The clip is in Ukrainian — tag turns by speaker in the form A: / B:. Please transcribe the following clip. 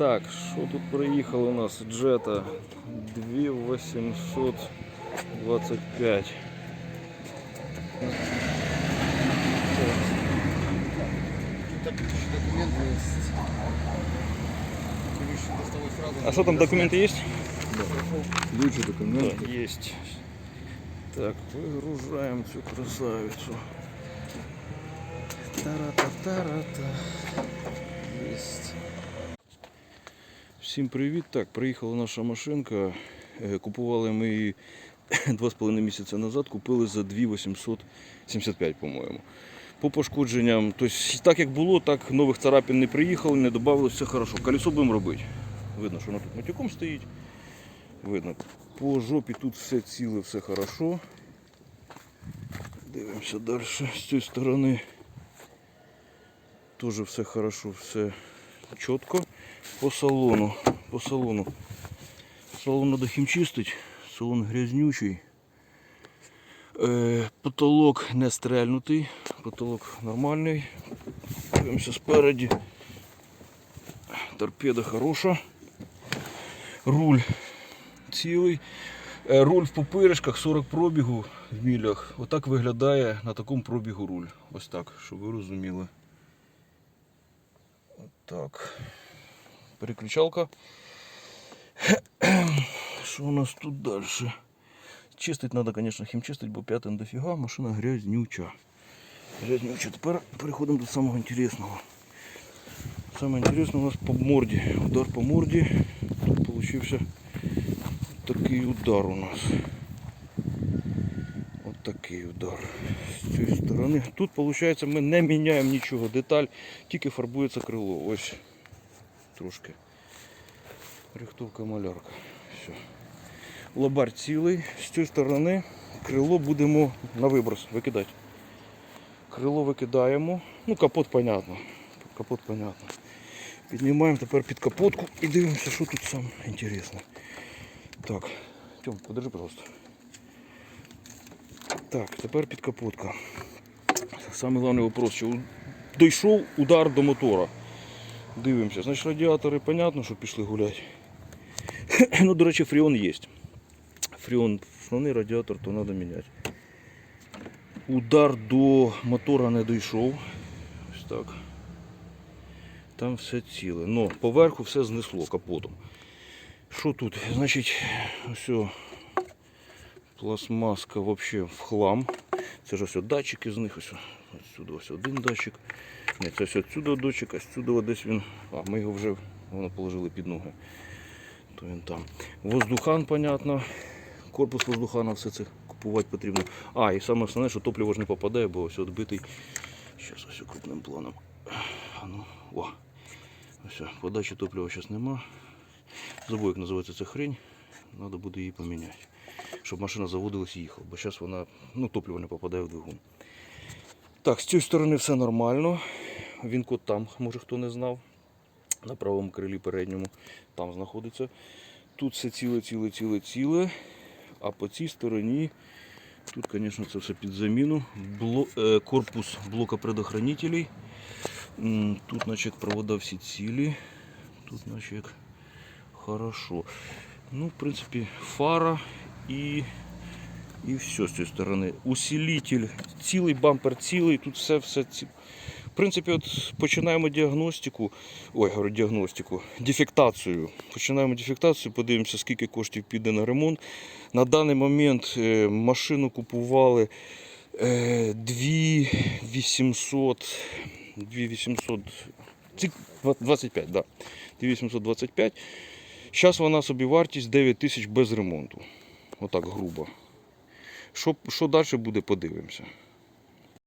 A: Так, що тут приїхало у нас? Джета 2825.
B: Так, документы есть.
A: А що там документи є?
B: Ключи, документы.
A: Есть. Так, выгружаем всю красавицу. Тара-та-тара-та. Есть. Всім привіт. Так, приїхала наша машинка. Е, Купували ми її 2,5 місяці назад, купили за 2,875, по-моєму. По пошкодженням, тобто так як було, так нових царапин не приїхало, не додавалося, все хорошо. Колесо будемо робити. Видно, що воно тут матюком стоїть. Видно. По жопі тут все ціле, все хорошо. Дивимося далі з цієї сторони. Теж все хорошо, все чітко. По салону. По салону. Салон треба хімчистити. Салон грязнючий. Е, потолок не стрельнутий, потолок нормальний. Дивимося спереді. Торпеда хороша. Руль цілий. Е, Руль в пупиришках 40 пробігу в мілях. Отак виглядає на такому пробігу руль. Ось так, щоб ви розуміли. Отак. Переключалка. Що у нас тут далі? Чистить треба, звісно, хімчистить, бо п'ятин дофіга, машина грязнюча. Грязнюча. Тепер переходимо до самого інтересного. Саме інтересне у нас по морді. Удар по морді. Тут получився такий удар у нас. Такий удар. З цієї сторони. Тут виходить ми не міняємо нічого. Деталь, тільки фарбується крило. Ось трошки. Рихтовка малярка. Все. Лобар цілий. З цієї сторони крило будемо на виброс викидати. Крило викидаємо. Ну, капот понятно. Капот понятно. Піднімаємо тепер під капотку і дивимося, що тут саме інтересне. Так, Тьом, подержи, пожалуйста. Так, тепер під капотка. Саме головний вопрос, у- дійшов удар до мотора. Дивимося. Значить радіатори, понятно, що пішли гуляти. ну, до речі, фріон є. Фріон основний радіатор, то треба міняти. Удар до мотора не дійшов. Ось так. Там все ціле. Но поверху все знесло капотом. Що тут? Значить, все. Пластмаска взагалі в хлам. Це ж от датчики з них. Ось отсюди ось один датчик. Ні, це ось отсюди датчик, а сюди десь він. А, ми його вже воно положили під ноги. То він там. Воздухан, понятно. Корпус воздухана, все це купувати потрібно. А, і саме основне, що топливо ж не попадає, бо ось відбитий. Зараз ось крупним планом. А ну, о. Ось, подачі топлива зараз нема. Забув, як називається ця хрень. Треба буде її поміняти. Щоб машина заводилась і їхала. Бо зараз вона, ну, топливо не попадає в двигун. Так, з цієї сторони все нормально. Він код там, може хто не знав. На правому крилі передньому там знаходиться. Тут все ціле, ціле, ціле, ціле. А по цій стороні, тут, звісно, це все під заміну. Бло, е, корпус блока предохранителей. Тут, наче, провода всі цілі. Тут, наче, хорошо. Ну, в принципі, фара і, і все з цієї сторони. Усилитель, цілий бампер цілий, тут все все. В принципі, от починаємо діагностику, ой, говорю, діагностику, дефектацію. Починаємо дефектацію, подивимося, скільки коштів піде на ремонт. На даний момент е, машину купували е, 2800, 2800, 25, да. 2825. Зараз вона собі вартість 9 тисяч без ремонту. Отак грубо. Що, що далі буде, подивимося.